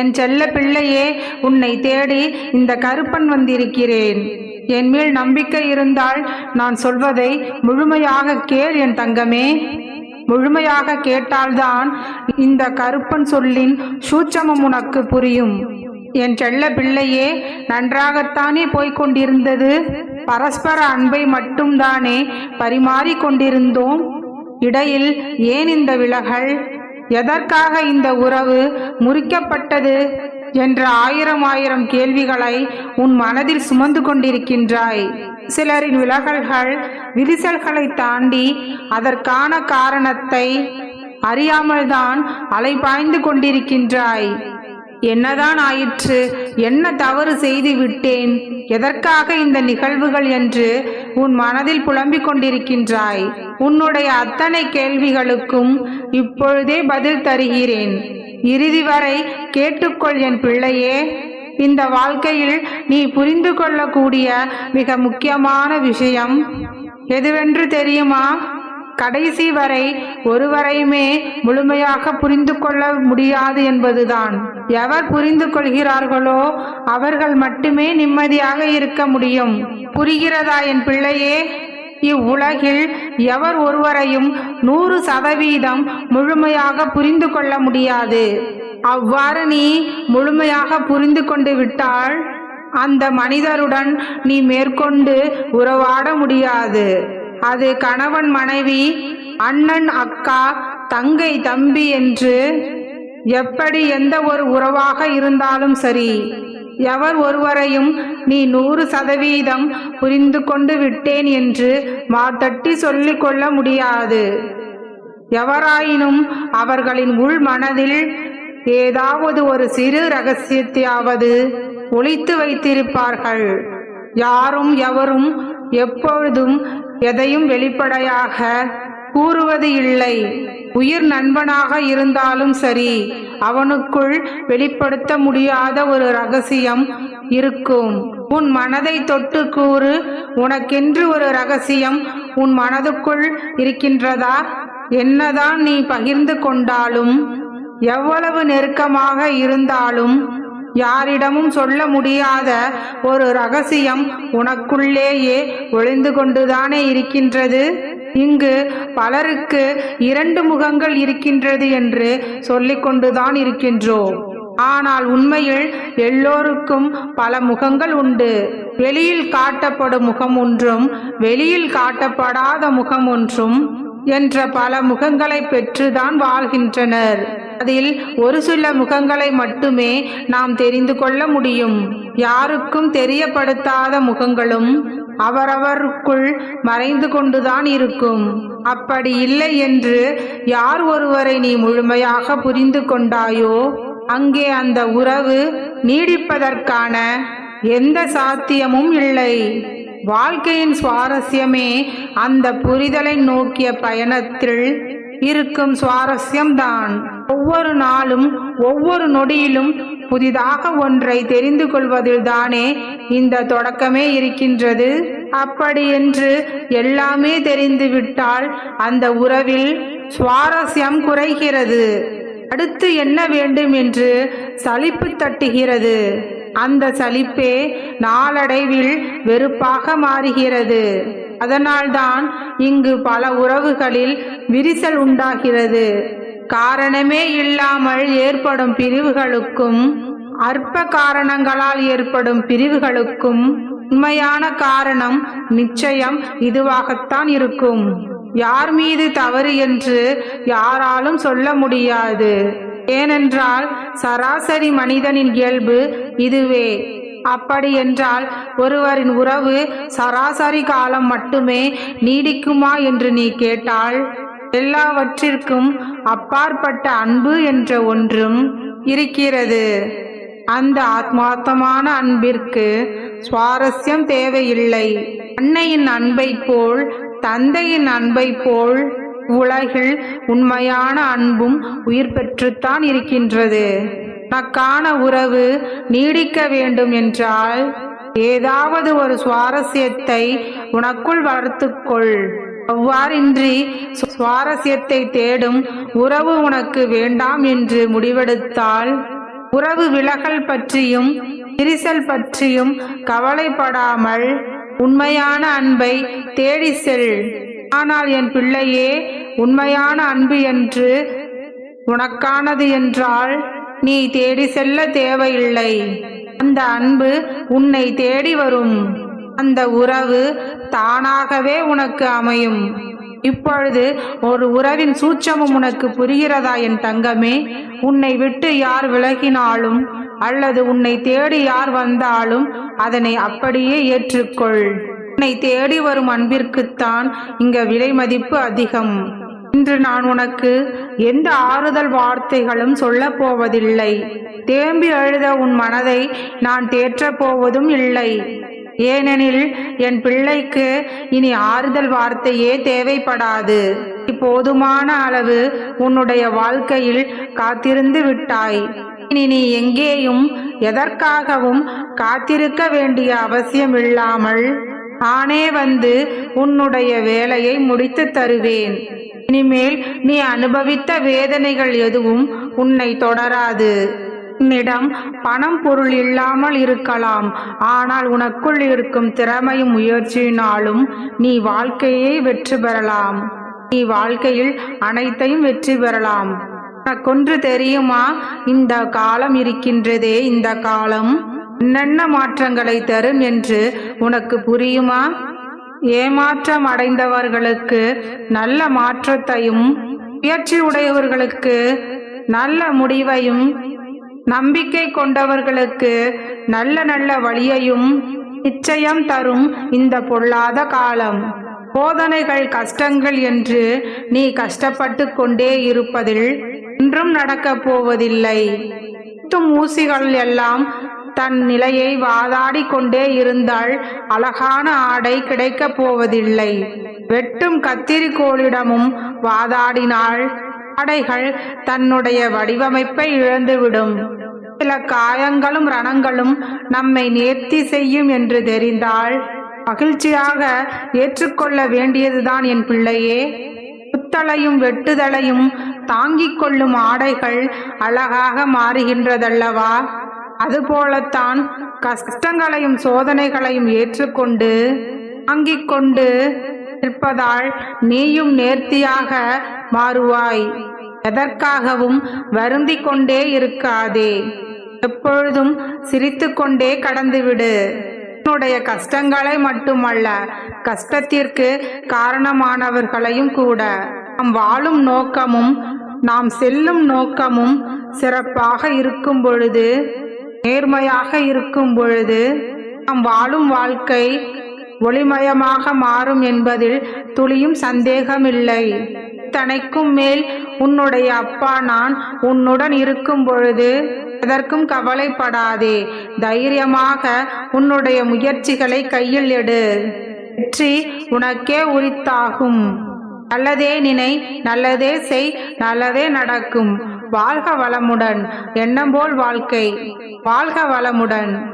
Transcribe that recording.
என் செல்ல பிள்ளையே உன்னை தேடி இந்த கருப்பன் வந்திருக்கிறேன். என் மேல் நம்பிக்கை இருந்தால் நான் சொல்வதை முழுமையாக கேள் என் தங்கமே. முழுமையாக கேட்டால்தான் இந்த கருப்பன் சொல்லின் சூட்சமம் உனக்கு புரியும். என் செல்ல பிள்ளையே நன்றாகத்தானே போய்கொண்டிருந்தது பரஸ்பர அன்பை மட்டும்தானே பரிமாறிக்கொண்டிருந்தோம்? இடையில் ஏன் இந்த விலகல்? எதற்காக இந்த உறவு முறிக்கப்பட்டது என்ற ஆயிரம் ஆயிரம் கேள்விகளை உன் மனதில் சுமந்து கொண்டிருக்கின்றாய். சிலரின் விலகல்கள் விரிசல்களை தாண்டி அதற்கான காரணத்தை அறியாமல்தான் அலைபாய்ந்து கொண்டிருக்கின்றாய். என்னதான் ஆயிற்று? என்ன தவறு செய்து விட்டேன்? எதற்காக இந்த நிகழ்வுகள் என்று உன் மனதில் புலம்பிக் கொண்டிருக்கின்றாய்? உன்னுடைய அத்தனை கேள்விகளுக்கும் இப்பொழுதே பதில் தருகிறேன். இறுதி வரை கேட்டுக்கொள் என் பிள்ளையே. இந்த வாழ்க்கையில் நீ புரிந்து கொள்ளக்கூடிய மிக முக்கியமான விஷயம் எதுவென்று தெரியுமா? கடைசி வரை ஒருவரையுமே முழுமையாக புரிந்து கொள்ள முடியாது என்பதுதான். எவர் புரிந்து கொள்கிறார்களோ அவர்கள் மட்டுமே நிம்மதியாக இருக்க முடியும். புரிகிறதா என் பிள்ளையே? இவ்வுலகில் எவர் ஒருவரையும் நூறு சதவீதம் முழுமையாக புரிந்து கொள்ள முடியாது. அவ்வாறு நீ முழுமையாக புரிந்து கொண்டு விட்டால் அந்த மனிதருடன் நீ மேற்கொண்டு உறவாட முடியாது. அது கணவன் மனைவி அண்ணன் அக்கா தங்கை தம்பி என்று எப்படி எந்த ஒரு உறவாக இருந்தாலும் சரி எவர் ஒருவரையும் நீ நூறு சதவீதம் புரிந்து கொண்டு விட்டேன் என்று மாத்தட்டி சொல்லிக் கொள்ள முடியாது. எவராயினும் அவர்களின் உள் மனதில் ஏதாவது ஒரு சிறு ரகசியத்தையாவது ஒழித்து வைத்திருப்பார்கள். யாரும் எவரும் எப்பொழுதும் எதையும் வெளிப்படையாக கூறுவது இல்லை. உயிர் நண்பனாக இருந்தாலும் சரி அவனுக்குள் வெளிப்படுத்த முடியாத ஒரு ரகசியம் இருக்கும். உன் மனதை தொட்டு கூறு உனக்கென்று ஒரு ரகசியம் உன் மனதுக்குள் இருக்கின்றதா? என்னதான் நீ பகிர்ந்து கொண்டாலும் எவ்வளவு நெருக்கமாக இருந்தாலும் யாரிடமும் சொல்ல முடியாத ஒரு ரகசியம் உனக்குள்ளேயே ஒளிந்து கொண்டுதானே இருக்கின்றது? இங்கு பலருக்கு இரண்டு முகங்கள் இருக்கின்றது என்று சொல்லிக் கொண்டுதான் இருக்கின்றோம். ஆனால் உண்மையில் எல்லோருக்கும் பல முகங்கள் உண்டு. வெளியில் காட்டப்படும் முகம் ஒன்றும் வெளியில் காட்டப்படாத முகம் ஒன்றும் என்ற பல முகங்களை பெற்றுதான் வாழ்கின்றனர். அதில் ஒரு சில முகங்களை மட்டுமே நாம் தெரிந்து கொள்ள முடியும். யாருக்கும் தெரியப்படுத்தாத முகங்களும் அவரவருக்குள் மறைந்து கொண்டுதான் இருக்கும். அப்படி இல்லை என்று யார் ஒருவரை நீ முழுமையாக புரிந்து கொண்டாயோ அங்கே அந்த உறவு நீடிப்பதற்கான எந்த சாத்தியமும் இல்லை. வாழ்க்கையின் சுவாரஸ்யமே அந்த புரிதலை நோக்கிய பயணத்தில் இருக்கும் சுவாரஸ்யம்தான். ஒவ்வொரு நாளும் ஒவ்வொரு நொடியிலும் புதிதாக ஒன்றை தெரிந்து கொள்வதில் தானே இந்த தொடக்கமே இருக்கின்றது? அப்படி என்று எல்லாமே தெரிந்துவிட்டால் அந்த உறவில் சுவாரஸ்யம் குறைகிறது. அடுத்து என்ன வேண்டும் என்று சலிப்பு தட்டுகிறது. அந்த சலிப்பே நாளடைவில் வெறுப்பாக மாறுகிறது. அதனால்தான் இங்கு பல உறவுகளில் விரிசல் உண்டாகிறது. காரணமே இல்லாமல் ஏற்படும் பிரிவுகளுக்கும் அற்ப காரணங்களால் ஏற்படும் பிரிவுகளுக்கும் உண்மையான காரணம் நிச்சயம் இதுவாகத்தான் இருக்கும். யார் மீது தவறு என்று யாராலும் சொல்ல முடியாது. ஏனென்றால் சராசரி மனிதனின் இயல்பு இதுவே. அப்படி என்றால் ஒருவரின் உறவு சராசரி காலம் மட்டுமே நீடிக்குமா என்று நீ கேட்டால் எல்லாவற்றிற்கும் அப்பாற்பட்ட அன்பு என்ற ஒன்றும் இருக்கிறது. அந்த ஆத்மார்த்தமான அன்பிற்கு சுவாரஸ்யம் தேவையில்லை. அன்னையின் அன்பை போல் தந்தையின் அன்பை போல் உலகில் உண்மையான அன்பும் உயிர் பெற்றுத்தான் இருக்கின்றது. உனக்கான உறவு நீடிக்க வேண்டும் என்றால் ஏதாவது ஒரு சுவாரஸ்யத்தை உனக்குள் வளர்த்துக்கொள். அவ்வாறின்றி சுவாரஸ்யத்தை தேடும் உறவு உனக்கு வேண்டாம் என்று முடிவெடுத்தால் உறவு விலகல் பற்றியும் விரிசல் பற்றியும் கவலைப்படாமல் உண்மையான அன்பை தேடி செல். ஆனால் என் பிள்ளையே உண்மையான அன்பு என்று உனக்கானது என்றால் நீ தேடி செல்ல தேவையில்லை. அந்த அன்பு உன்னை தேடி வரும். அந்த உறவு தானாகவே உனக்கு அமையும். இப்பொழுது ஒரு உறவின் சூட்சமும் உனக்கு புரிகிறதா என் தங்கமே? உன்னை விட்டு யார் விலகினாலும் அல்லது உன்னை தேடி யார் வந்தாலும் அதனை அப்படியே ஏற்றுக்கொள். உன்னை தேடி வரும் அன்பிற்குத்தான் இங்க விலை மதிப்பு அதிகம். இன்று நான் உனக்கு எந்த ஆறுதல் வார்த்தைகளும் சொல்லப் போவதில்லை தேம்பி அழுத உன் மனதை நான் தேற்றப் போவதும் இல்லை. ஏனெனில் என் பிள்ளைக்கு இனி ஆறுதல் வார்த்தையே தேவைப்படாது. போதுமான அளவு உன்னுடைய வாழ்க்கையில் காத்திருந்து விட்டாய். இனி நீ எங்கேயும் எதற்காகவும் காத்திருக்க வேண்டிய அவசியம் இல்லாமல் ஆனே வந்து உன்னுடைய வேலையை முடித்து தருவேன். இனிமேல் நீ அனுபவித்த வேதனைகள் எதுவும் உன்னை தொடராது. உன்னிடம் பணம் பொருள் இல்லாமல் இருக்கலாம். ஆனால் உனக்குள் இருக்கும் திறமையும் முயற்சியினாலும் நீ வாழ்க்கையை வெற்றி பெறலாம். நீ வாழ்க்கையில் அனைத்தையும் வெற்றி பெறலாம். உனக்கொன்று தெரியுமா? இந்த காலம் இருக்கின்றதே இந்த காலம். என்னென்ன மாற்றங்களை தரும் என்று உனக்கு புரியுமா? ஏமாற்றம் அடைந்தவர்களுக்கு நல்ல மாற்றத்தையும் முயற்சி உடையவர்களுக்கு நல்ல முடிவையும் நம்பிக்கை கொண்டவர்களுக்கு நல்ல நல்ல வழியையும் நிச்சயம் தரும் இந்த பொல்லாத காலம். போதனைகள் கஷ்டங்கள் என்று நீ கஷ்டப்பட்டு கொண்டே இருப்பதில் இன்றும் நடக்கப் போவதில்லை. ஊசிகள் எல்லாம் தன் நிலையை வாதாடி கொண்டே இருந்தால் அழகான ஆடை கிடைக்கப் போவதில்லை. வெட்டும் கத்திரிக்கோளிடமும் வாதாடினால் ஆடைகள் தன்னுடைய வடிவமைப்பை இழந்துவிடும். சில காயங்களும் ரணங்களும் நம்மை நேர்த்தி செய்யும் என்று தெரிந்தால் மகிழ்ச்சியாக ஏற்றுக்கொள்ள வேண்டியதுதான் என் பிள்ளையே. குத்தலையும் வெட்டுதலையும் தாங்கிக் கொள்ளும் ஆடைகள் அழகாக மாறுகின்றதல்லவா? அதுபோலத்தான் கஷ்டங்களையும் சோதனைகளையும் ஏற்றுக்கொண்டு தாங்கிக் கொண்டு இருப்பதால் நீயும் நேர்த்தியாக மாறுவாய். எதற்காகவும் வருந்திக் கொண்டே இருக்காதே. எப்பொழுதும் சிரித்துக்கொண்டே கடந்துவிடு. உன்னுடைய கஷ்டங்களை மட்டுமல்ல கஷ்டத்திற்கு காரணமானவர்களையும் கூட. நாம் வாழும் நோக்கமும் நாம் செல்லும் நோக்கமும் சிறப்பாக இருக்கும் பொழுது நேர்மையாக இருக்கும் பொழுது நாம் வாழும் வாழ்க்கை ஒளிமயமாக மாறும் என்பதில் துளியும் சந்தேகமில்லை. தனைக்கும் மேல் உன்னுடைய அப்பா நான் உன்னுடன் இருக்கும் பொழுது எதற்கும் கவலைப்படாதே. தைரியமாக உன்னுடைய முயற்சிகளை கையில் எடு. வெற்றி உனக்கே உரித்தாகும். நல்லதே நினை நல்லதே செய் நல்லதே நடக்கும். வாழ்க வளமுடன். எண்ணம் போல் வாழ்க்கை வாழ்க வளமுடன்.